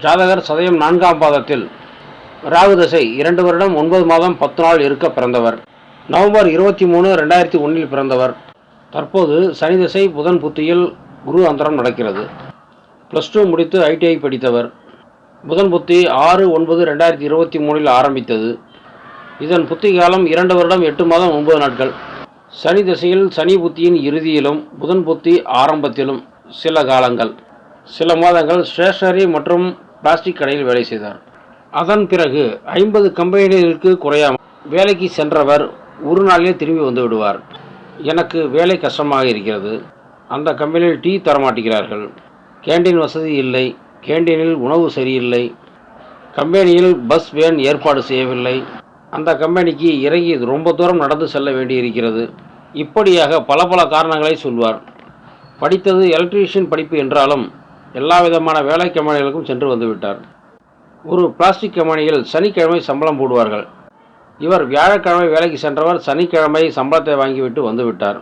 ஜாதகர் சதயம் நான்காம் பாதத்தில் ராகு தசை இரண்டு வருடம் ஒன்பது மாதம் பத்து நாள் இருக்க பிறந்தவர். நவம்பர் இருபத்தி மூணு ரெண்டாயிரத்தி ஒன்றில் பிறந்தவர். தற்போது சனி திசை புதன் புத்தியில் குரு அந்தரம் நடக்கிறது. ப்ளஸ் டூ முடித்து ஐடிஐ படித்தவர். புதன் புத்தி ஆறு ஒன்பது ரெண்டாயிரத்தி இருபத்தி மூணில் ஆரம்பித்தது. இதன் புத்தி காலம் இரண்டு வருடம் எட்டு மாதம் ஒன்பது நாட்கள். சனி திசையில் சனி புத்தியின் இறுதியிலும் புதன் புத்தி ஆரம்பத்திலும் சில காலங்கள். சில மாதங்கள் ஸ்டேஷனரி மற்றும் பிளாஸ்டிக் கடையில் வேலை செய்தார். அதன் பிறகு ஐம்பது கம்பெனிகளுக்கு குறையாமல் வேலைக்கு சென்றவர் ஒரு நாளிலே திரும்பி வந்து விடுவார். எனக்கு வேலை கஷ்டமாக இருக்கிறது. அந்த கம்பெனியில் டீ தரமாட்டேங்கிறார்கள் கேண்டீன் வசதி இல்லை. கேண்டீனில் உணவு சரியில்லை. கம்பெனியில் பஸ் வேன் ஏற்பாடு செய்யவில்லை. அந்த கம்பெனிக்கு இறங்கி ரொம்ப தூரம் நடந்து செல்ல வேண்டியிருக்கிறது. இப்படியாக பல பல காரணங்களை சொல்வார். படித்தது எலக்ட்ரீஷியன் படிப்பு என்றாலும் எல்லா விதமான வேலை கம்பெனிகளுக்கும் சென்று வந்துவிட்டார். ஒரு பிளாஸ்டிக் கம்பெனியில் சனிக்கிழமை சம்பளம் போடுவார்கள். இவர் வியாழக்கிழமை வேலைக்கு சென்றவர் சனிக்கிழமை சம்பளத்தை வாங்கிவிட்டு வந்துவிட்டார்.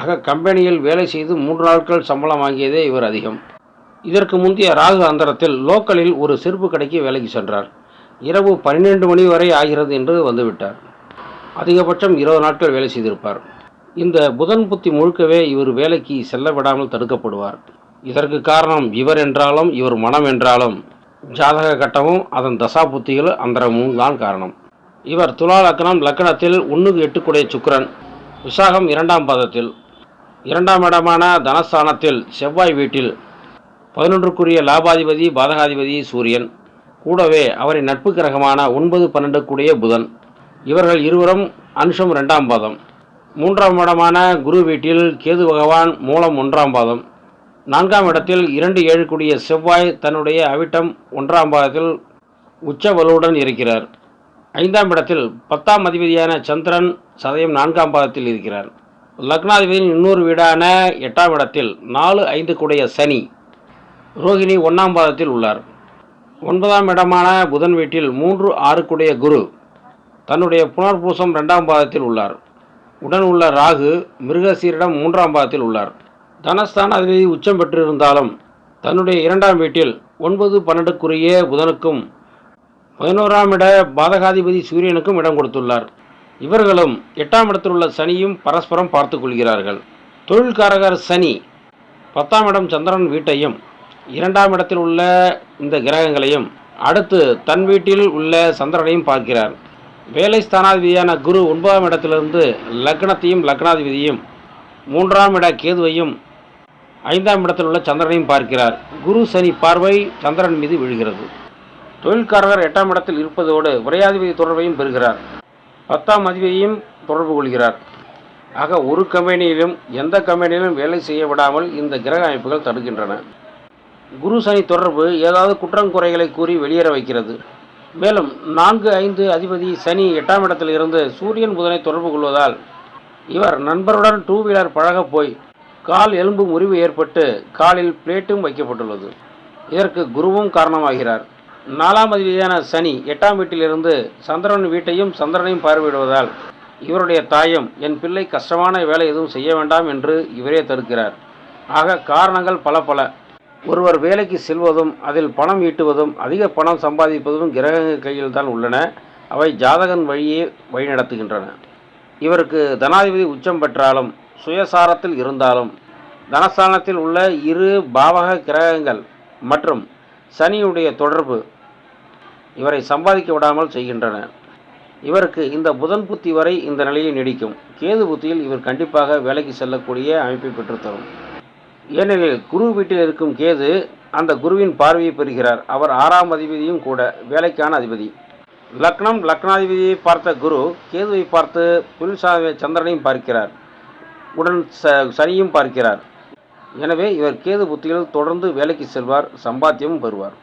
ஆக கம்பெனியில் வேலை செய்து மூன்று நாட்கள் சம்பளம் வாங்கியதே இவர் அதிகம். இதற்கு முந்தைய ராகு அந்தரத்தில் லோக்கலில் ஒரு செருப்பு கடைக்கு வேலைக்கு சென்றார். இரவு பன்னிரெண்டு மணி வரை ஆகிறது என்று வந்துவிட்டார். அதிகபட்சம் இருபது நாட்கள் வேலை செய்திருப்பார். இந்த புதன் புத்தி முழுக்கவே இவர் வேலைக்கு செல்ல விடாமல் தடுக்கப்படுவார். இதற்கு காரணம் இவர் என்றாலும் இவர் மனம் என்றாலும். ஜாதக கட்டமும் அதன் தசா புத்திகள் அந்தரமும் தான் காரணம். இவர் துலா லக்னம் லக்னத்தில் ஒன்றுக்கு எட்டுக்குடைய சுக்கரன். விசாகம் இரண்டாம் பாதத்தில். இரண்டாம் இடமான தனஸ்தானத்தில் செவ்வாய் வீட்டில். பதினொன்றுக்குரிய லாபாதிபதி பாதகாதிபதி சூரியன். கூடவே அவரின் நட்பு கிரகமான ஒன்பது பன்னெண்டுக்குடைய புதன். இவர்கள் இருவரும் அனுஷம் ரெண்டாம் பாதம். மூன்றாம் இடமான குரு வீட்டில் கேது பகவான் மூலம் ஒன்றாம் பாதம். நான்காம் இடத்தில் இரண்டு ஏழுக்குடிய செவ்வாய் தன்னுடைய அவிட்டம் ஒன்றாம் பாதத்தில் உச்ச வலுவுடன் இருக்கிறார். ஐந்தாம் இடத்தில் பத்தாம் அதிபதியான சந்திரன் சதயம் நான்காம் பாதத்தில் இருக்கிறார். லக்னாதிபதியின் இன்னொரு வீடான எட்டாம் இடத்தில் நாலு ஐந்துக்குடைய சனி ரோகிணி ஒன்றாம் பாதத்தில் உள்ளார். ஒன்பதாம் இடமான புதன் வீட்டில் மூன்று ஆறுக்குடைய குரு தன்னுடைய புனர்பூசம் ரெண்டாம் பாதத்தில் உள்ளார். உடன் உள்ள ராகு மிருகசீரிடம் மூன்றாம் பாதத்தில் உள்ளார். தனஸ்தான அதிபதி உச்சம் பெற்றிருந்தாலும் தன்னுடைய இரண்டாம் வீட்டில் ஒன்பது பன்னெண்டுக்குரிய புதனுக்கும் பதினோராம் இட பாதகாதிபதி சூரியனுக்கும் இடம் கொடுத்துள்ளார். இவர்களும் எட்டாம் இடத்தில் உள்ள சனியும் பரஸ்பரம் பார்த்து கொள்கிறார்கள். தொழில்காரகர் சனி பத்தாம் இடம் சந்திரன் வீட்டையும் இரண்டாம் இடத்தில் உள்ள இந்த கிரகங்களையும் அடுத்து தன் வீட்டில் உள்ள சந்திரனையும் பார்க்கிறார். வேலை ஸ்தானாதிபதியான குரு ஒன்பதாம் இடத்திலிருந்து லக்னத்தையும் லக்னாதிபதியும் மூன்றாம் இட கேதுவையும் ஐந்தாம் இடத்தில் உள்ள சந்திரனையும் பார்க்கிறார். குரு சனி பார்வை சந்திரன் மீது விழுகிறது. தொழில்காரகர் எட்டாம் இடத்தில் இருப்பதோடு விரையாதிபதி தொடர்பையும் பெறுகிறார். பத்தாம் அதிபதியும் தொடர்பு கொள்கிறார். ஆக ஒரு கம்பெனியிலும் எந்த கம்பெனியிலும் வேலை செய்ய விடாமல் இந்த கிரக அமைப்புகள் தடுக்கின்றன. குரு சனி தொடர்பு ஏதாவது குற்றம் குறைகளை கூறி வெளியேற வைக்கிறது. மேலும் நான்கு ஐந்து அதிபதி சனி எட்டாம் இடத்தில் இருந்து சூரியன் புதனை தொடர்பு கொள்வதால் இவர் நண்பருடன் டூ வீலர் பழகப் போய் கால் எலும்பு முறிவு ஏற்பட்டு காலில் பிளேட்டும் வைக்கப்பட்டுள்ளது. இதற்கு குருவும் காரணமாகிறார். நாலாம் அதிபதியான சனி எட்டாம் வீட்டிலிருந்து சந்திரன் வீட்டையும் சந்திரனையும் பார்வையிடுவதால் இவருடைய தாயும் என் பிள்ளை கஷ்டமான வேலை எதுவும் செய்ய வேண்டாம் என்று இவரே தடுக்கிறார். ஆக காரணங்கள் பல பல. ஒருவர் வேலைக்கு செல்வதும் அதில் பணம் ஈட்டுவதும் அதிக பணம் சம்பாதிப்பதும் கிரகங்கள் கையில் தான் உள்ளன. அவை ஜாதகன் வழியே வழிநடத்துகின்றன. இவருக்கு தனாதிபதி உச்சம் பெற்றாலும் சுயசாரத்தில் இருந்தாலும் தனஸ்தானத்தில் உள்ள இரு பாவக கிரகங்கள் மற்றும் சனியுடைய தொடர்பு இவரை சம்பாதிக்க விடாமல் செய்கின்றன. இவருக்கு இந்த புதன் புத்தி வரை இந்த நிலையை நீடிக்கும். கேது புத்தியில் இவர் கண்டிப்பாக வேலைக்கு செல்லக்கூடிய அமைப்பை பெற்றுத்தரும். ஏனெனில் குரு வீட்டில் இருக்கும் கேது அந்த குருவின் பார்வையை பெறுகிறார். அவர் ஆறாம் அதிபதியும் கூட வேலைக்கான அதிபதி. லக்னம் லக்னாதிபதியை பார்த்த குரு கேதுவை பார்த்து புல்சாமி சந்திரனையும் பார்க்கிறார். உடன் ச சனியும் பார்க்கிறார். எனவே இவர் கேது புத்தியில் தொடர்ந்து வேலைக்கு செல்வார் சம்பாத்தியமும் பெறுவார்.